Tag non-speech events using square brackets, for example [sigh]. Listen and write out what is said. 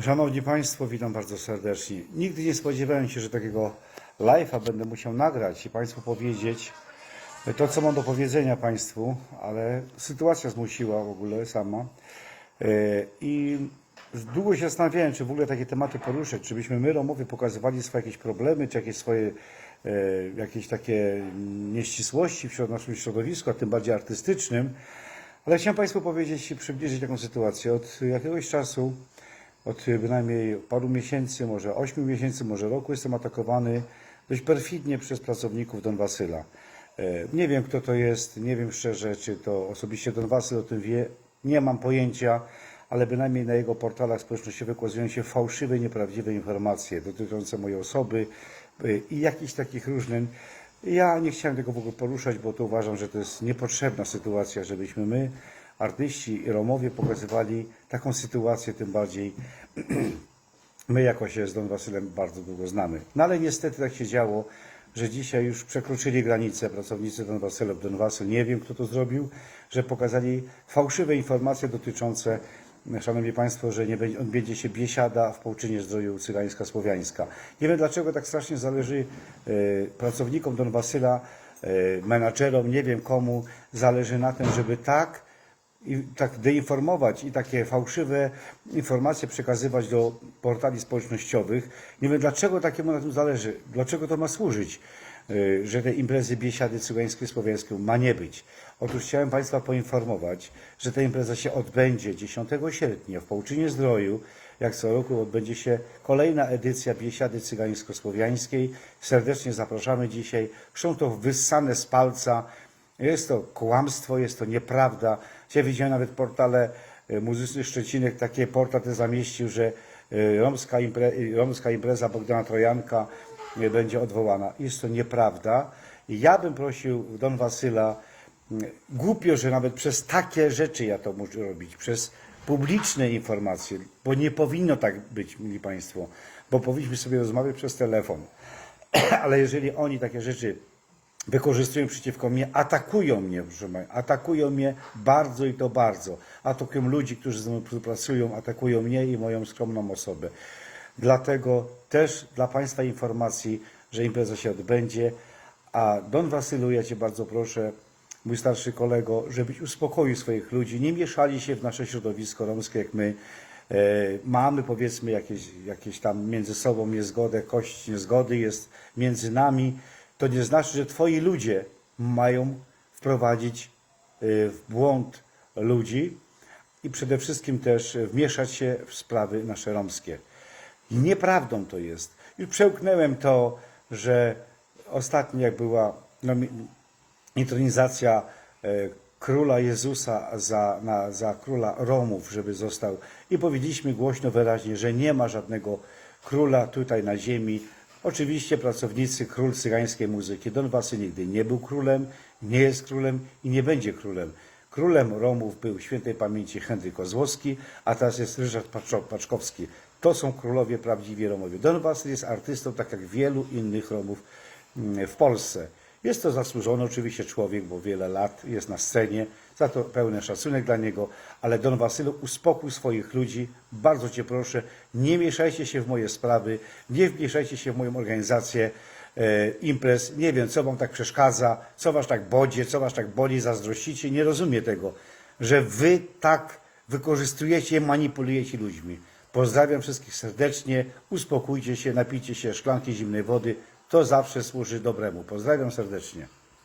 Szanowni Państwo, witam bardzo serdecznie. Nigdy nie spodziewałem się, że takiego live'a będę musiał nagrać i Państwu powiedzieć to, co mam do powiedzenia Państwu, ale sytuacja zmusiła w ogóle sama. E, I długo się zastanawiałem, czy w ogóle takie tematy poruszać, czy byśmy my, Romowie, pokazywali swoje jakieś problemy, czy jakieś swoje e, jakieś takie nieścisłości w naszym środowisku, a tym bardziej artystycznym. Ale chciałem Państwu powiedzieć i przybliżyć taką sytuację. Od jakiegoś czasu, od bynajmniej paru miesięcy, może ośmiu miesięcy, może roku, jestem atakowany dość perfidnie przez pracowników Don Wasyla. E, Nie wiem, kto to jest, nie wiem szczerze, czy to osobiście Don Wasyl o tym wie, nie mam pojęcia, ale bynajmniej na jego portalach społecznościowych ukazują się fałszywe, nieprawdziwe informacje dotyczące mojej osoby y, i jakichś takich różnych. Ja nie chciałem tego w ogóle poruszać, bo to uważam, że to jest niepotrzebna sytuacja, żebyśmy my, artyści i Romowie, pokazywali taką sytuację, tym bardziej [clears throat] my jako się z Don Wasylem bardzo długo znamy. No ale niestety tak się działo, że dzisiaj już przekroczyli granicę pracownicy Don Wasyl lub Don Wasyl, nie wiem kto to zrobił, że pokazali fałszywe informacje dotyczące, szanowni państwo, że nie będzie, odbędzie się biesiada w Połczynie Zdroju Cygańska Słowiańska. Nie wiem dlaczego tak strasznie zależy e, pracownikom Don Wasyla, e, menadżerom, nie wiem komu, zależy na tym, żeby tak i tak deinformować i takie fałszywe informacje przekazywać do portali społecznościowych. Nie wiem dlaczego takiemu na tym zależy, dlaczego to ma służyć, y, że te imprezy biesiady cygańskie, słowiańskie ma nie być. Otóż chciałem Państwa poinformować, że ta impreza się odbędzie 10 sierpnia w Połczynie Zdroju. Jak co roku odbędzie się kolejna edycja biesiady cygańsko-słowiańskiej. Serdecznie zapraszamy dzisiaj. Są to wyssane z palca jest to kłamstwo, jest to nieprawda. Dzisiaj widziałem nawet portale e, muzyczny Szczecinek, takie portal ten zamieścił, że e, romska, impre, e, romska impreza Bogdana Trojanka będzie odwołana. Jest to nieprawda. Ja bym prosił Don Wasyla, głupio, że nawet przez takie rzeczy ja to muszę robić, przez publiczne informacje, bo nie powinno tak być, mili Państwo, bo powinniśmy sobie rozmawiać przez telefon. [clears throat] Ale jeżeli oni takie rzeczy wykorzystują przeciwko mnie, atakują mnie, proszę Państwa, atakują mnie bardzo i to bardzo. Atakują ludzi, którzy ze mną współpracują, atakują mnie i moją skromną osobę. Dlatego też dla Państwa informacji, że impreza się odbędzie, a Don Wasylu, ja Cię bardzo proszę, mój starszy kolego, żebyś uspokoił swoich ludzi, nie mieszali się w nasze środowisko romskie, jak my. E, mamy powiedzmy jakieś, jakieś tam między sobą niezgodę, kość niezgody jest między nami, to nie znaczy, że twoi ludzie mają wprowadzić e, w błąd ludzi i przede wszystkim też wmieszać się w sprawy nasze romskie. Nieprawdą to jest. Już przełknąłem to, że ostatnio jak była intronizacja e, króla Jezusa za, na, za króla Romów, żeby został. I powiedzieliśmy głośno, wyraźnie, że nie ma żadnego króla tutaj na ziemi. Oczywiście pracownicy król cygańskiej muzyki. Don Wasyl nigdy nie był królem, nie jest królem i nie będzie królem. Królem Romów był świętej pamięci Henryk Kozłowski, a teraz jest Ryszard Paczkowski. To są królowie prawdziwi Romowie. Don Wasyl jest artystą, tak jak wielu innych Romów mm, w Polsce. Jest to zasłużony oczywiście człowiek, bo wiele lat jest na scenie, za to pełny szacunek dla niego, ale Don Wasylu uspokój swoich ludzi, bardzo Cię proszę, nie mieszajcie się w moje sprawy, nie wmieszajcie się w moją organizację e, imprez, nie wiem, co Wam tak przeszkadza, co Was tak bodzie, co Was tak boli, zazdrościcie, nie rozumiem tego, że Wy tak wykorzystujecie, manipulujecie ludźmi. Pozdrawiam wszystkich serdecznie, uspokójcie się, napijcie się szklanki zimnej wody, to zawsze służy dobremu. Pozdrawiam serdecznie.